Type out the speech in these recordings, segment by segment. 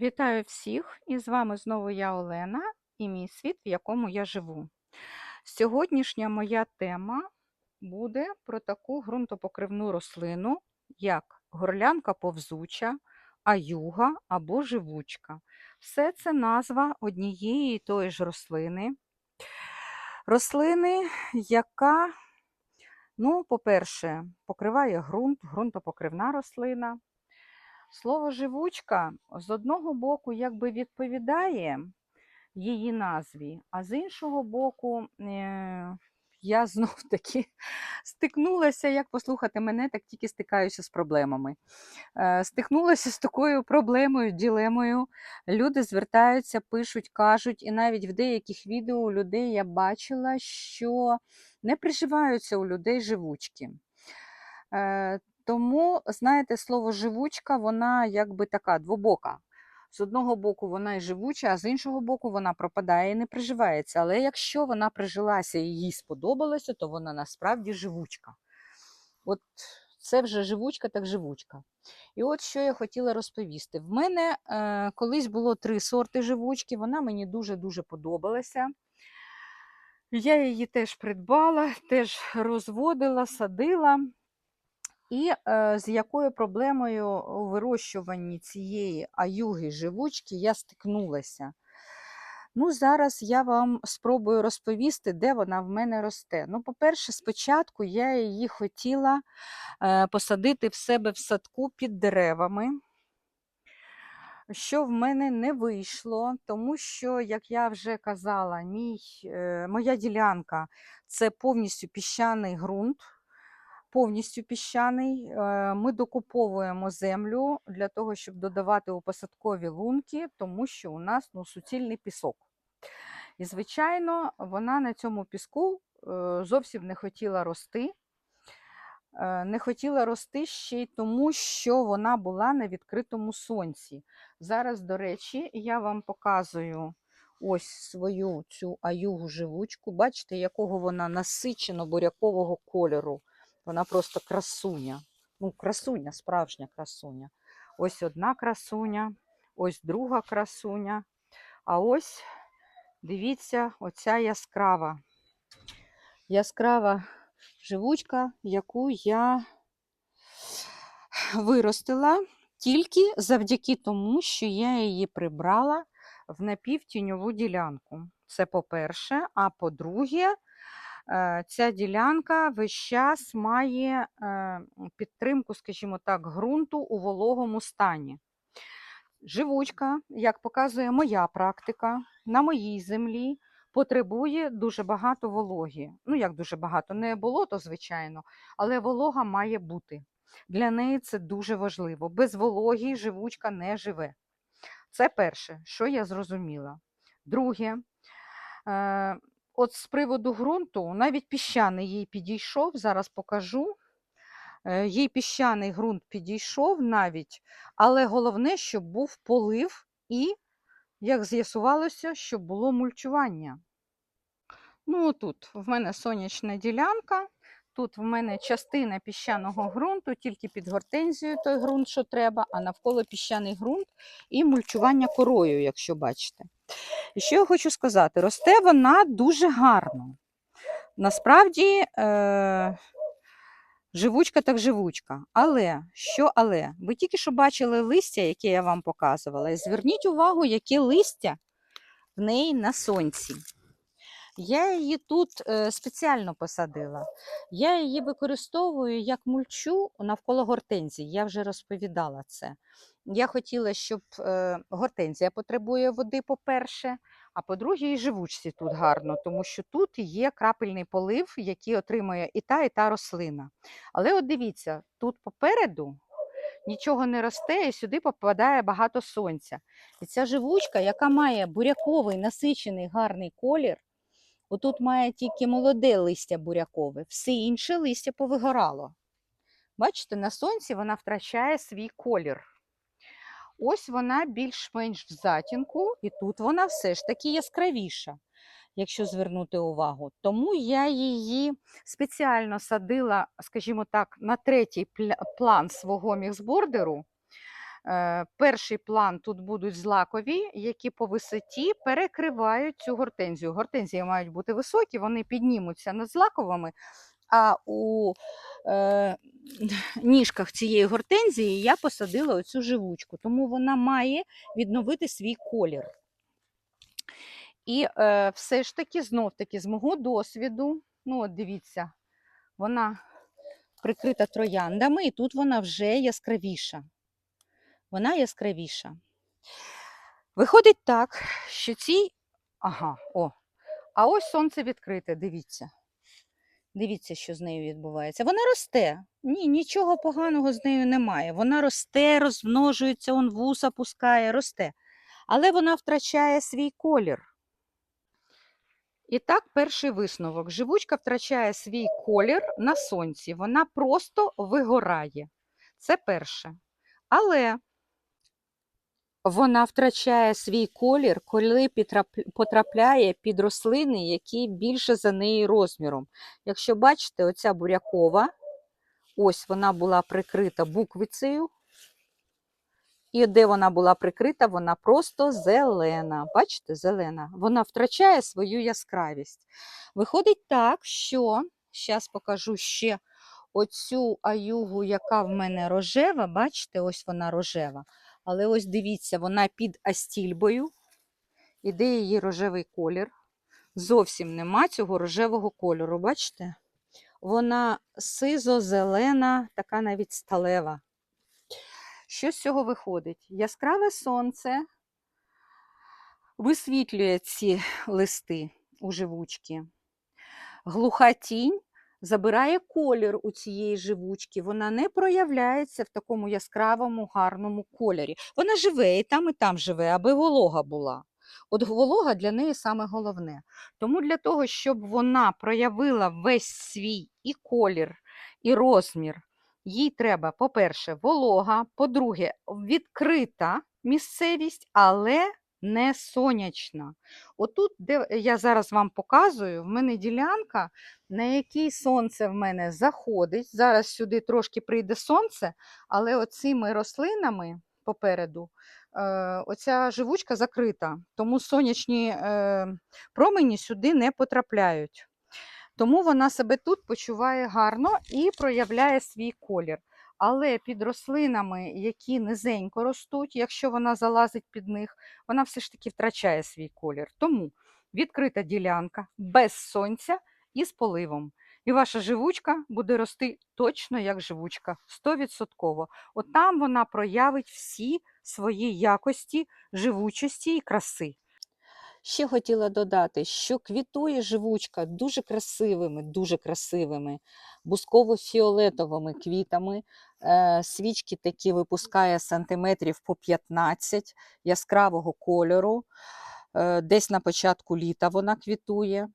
Вітаю всіх! І з вами знову я Олена і мій світ, в якому я живу. Сьогоднішня моя тема буде про таку ґрунтопокривну рослину, як горлянка повзуча, аюга або живучка. Все це назва однієї і тої ж рослини. Рослини, яка, ну, по-перше, покриває ґрунт, ґрунтопокривна рослина. Слово живучка з одного боку якби відповідає її назві, а з іншого боку, е, я знов таки стикнулася, як послухати мене, так тільки стикаюся з проблемами. Е, Стикнулася з такою проблемою, ділемою. Люди звертаються, пишуть, кажуть, і навіть в деяких відео у людей я бачила, що не приживаються у людей живучки. Тому, знаєте, слово живучка, вона якби така двобока. З одного боку, вона і живуча, а з іншого боку, вона пропадає і не приживається. Але якщо вона прижилася і їй сподобалося, то вона насправді живучка. От це вже живучка, так живучка. І от що я хотіла розповісти. В мене е, колись було три сорти живучки, вона мені дуже-дуже подобалася. Я її теж придбала, теж розводила, садила. І е, з якою проблемою у вирощуванні цієї аюги живучки я стикнулася. Ну, Зараз я вам спробую розповісти, де вона в мене росте. Ну, По-перше, спочатку я її хотіла е, посадити в себе в садку під деревами, що в мене не вийшло, тому що, як я вже казала, мій, е, моя ділянка це повністю піщаний ґрунт повністю піщаний. Е, ми докуповуємо землю для того, щоб додавати у посадкові лунки, тому що у нас ну, суцільний пісок. І, звичайно, вона на цьому піску е, зовсім не хотіла рости. Е, не хотіла рости ще й тому, що вона була на відкритому сонці. Зараз, до речі, я вам показую ось свою цю аюгу живучку. Бачите, якого вона насичено бурякового кольору. Вона просто красуня. Ну, красуня, справжня красуня. Ось одна красуня, ось друга красуня. А ось, дивіться, оця яскрава. Яскрава живучка, яку я виростила тільки завдяки тому, що я її прибрала в напівтіньову ділянку. Це по-перше, а по-друге, ця ділянка весь час має е, підтримку, скажімо так, ґрунту у вологому стані. Живучка, як показує моя практика, на моїй землі потребує дуже багато вологі. Ну, як дуже багато, не болото, звичайно, але волога має бути. Для неї це дуже важливо. Без вологі живучка не живе. Це перше, що я зрозуміла. Друге, е, От з приводу ґрунту, навіть піщаний їй підійшов, зараз покажу. Е, їй піщаний ґрунт підійшов навіть, але головне, щоб був полив і, як з'ясувалося, щоб було мульчування. Ну, тут в мене сонячна ділянка, тут в мене частина піщаного ґрунту, тільки під гортензію той ґрунт, що треба, а навколо піщаний ґрунт і мульчування корою, якщо бачите. І що я хочу сказати, росте вона дуже гарно. Насправді, е, живучка так живучка. Але, що але? Ви тільки що бачили листя, яке я вам показувала, і зверніть увагу, яке листя в неї на сонці. Я її тут е, спеціально посадила. Я її використовую як мульчу навколо гортензії. Я вже розповідала це. Я хотіла, щоб е, гортензія потребує води, по-перше, а по-друге, і живучці тут гарно, тому що тут є крапельний полив, який отримує і та, і та рослина. Але от дивіться, тут попереду нічого не росте, і сюди попадає багато сонця. І ця живучка, яка має буряковий насичений гарний колір, отут має тільки молоде листя бурякове, все інше листя повигорало. Бачите, на сонці вона втрачає свій колір. Ось вона більш-менш в затінку, і тут вона все ж таки яскравіша, якщо звернути увагу. Тому я її спеціально садила, скажімо так, на третій план свого міксбордеру, Перший план тут будуть злакові, які по висоті перекривають цю гортензію. Гортензії мають бути високі, вони піднімуться над злаковими, а у е, ніжках цієї гортензії я посадила оцю живучку, тому вона має відновити свій колір. І е, все ж таки, знов таки, з мого досвіду, ну от дивіться, вона прикрита трояндами, і тут вона вже яскравіша. Вона яскравіша. Виходить так, що ці. Ага, о. А ось сонце відкрите, дивіться. Дивіться, що з нею відбувається. Вона росте. Ні, нічого поганого з нею немає. Вона росте, розмножується, он вуса пускає, росте. Але вона втрачає свій колір. І так, перший висновок. Живучка втрачає свій колір на сонці. Вона просто вигорає. Це перше. Але вона втрачає свій колір, коли потрапляє під рослини, які більше за неї розміром. Якщо бачите, оця бурякова, ось вона була прикрита буквицею. І де вона була прикрита, вона просто зелена. Бачите, зелена. Вона втрачає свою яскравість. Виходить так, що зараз покажу ще оцю аюгу, яка в мене рожева. Бачите, ось вона рожева. Але ось дивіться, вона під астільбою. Іде її рожевий колір. Зовсім нема цього рожевого кольору. Бачите? Вона сизо-зелена, така навіть сталева. Що з цього виходить? Яскраве сонце висвітлює ці листи у живучки. Глуха тінь забирає колір у цієї живучки. Вона не проявляється в такому яскравому, гарному кольорі. Вона живе і там, і там живе, аби волога була. От волога для неї саме головне. Тому для того, щоб вона проявила весь свій і колір, і розмір, їй треба, по-перше, волога, по-друге, відкрита місцевість, але не сонячна. Отут, де я зараз вам показую, в мене ділянка, на якій сонце в мене заходить. Зараз сюди трошки прийде сонце, але оцими рослинами попереду е, оця живучка закрита, тому сонячні е, промені сюди не потрапляють. Тому вона себе тут почуває гарно і проявляє свій колір. Але під рослинами, які низенько ростуть, якщо вона залазить під них, вона все ж таки втрачає свій колір. Тому відкрита ділянка без сонця і з поливом. І ваша живучка буде рости точно як живучка, 100%. От там вона проявить всі свої якості, живучості і краси. Ще хотіла додати, що квітує живучка дуже красивими, дуже красивими бусково-фіолетовими квітами. Е, Свічки такі випускає сантиметрів по 15 яскравого кольору. Е, Десь на початку літа вона квітує.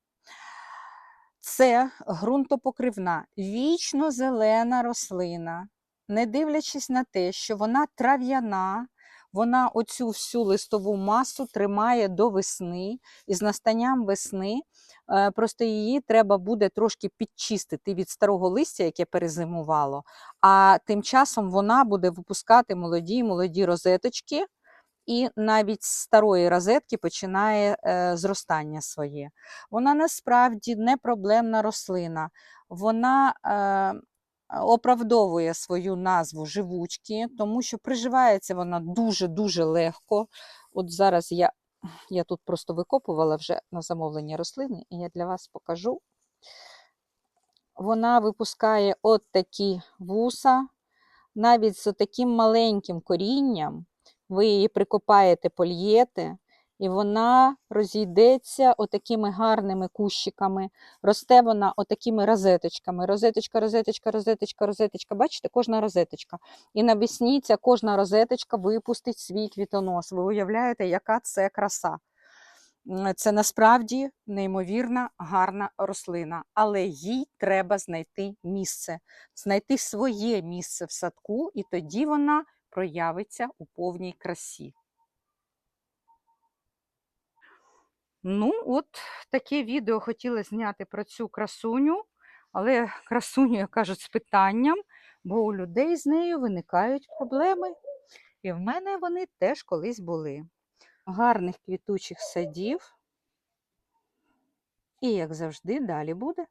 Це ґрунтопокривна, вічно зелена рослина, не дивлячись на те, що вона трав'яна, вона оцю всю листову масу тримає до весни, і з настанням весни е, просто її треба буде трошки підчистити від старого листя, яке перезимувало. А тим часом вона буде випускати молоді молоді розеточки, і навіть з старої розетки починає е, зростання своє. Вона насправді не проблемна рослина. Вона е, оправдовує свою назву живучки, тому що приживається вона дуже-дуже легко. От зараз я, я тут просто викопувала вже на замовлення рослини, і я для вас покажу. Вона випускає от такі вуса, навіть з таким маленьким корінням. Ви її прикопаєте, польєте, і вона розійдеться отакими гарними кущиками. Росте вона отакими розеточками. Розеточка, розеточка, розеточка, розеточка. Бачите, кожна розеточка. І навесні ця кожна розеточка випустить свій квітонос. Ви уявляєте, яка це краса. Це насправді неймовірна гарна рослина, але їй треба знайти місце, знайти своє місце в садку, і тоді вона проявиться у повній красі. Ну, от таке відео хотіла зняти про цю красуню, але красуню, як кажуть, з питанням, бо у людей з нею виникають проблеми. І в мене вони теж колись були. Гарних квітучих садів. І, як завжди, далі буде.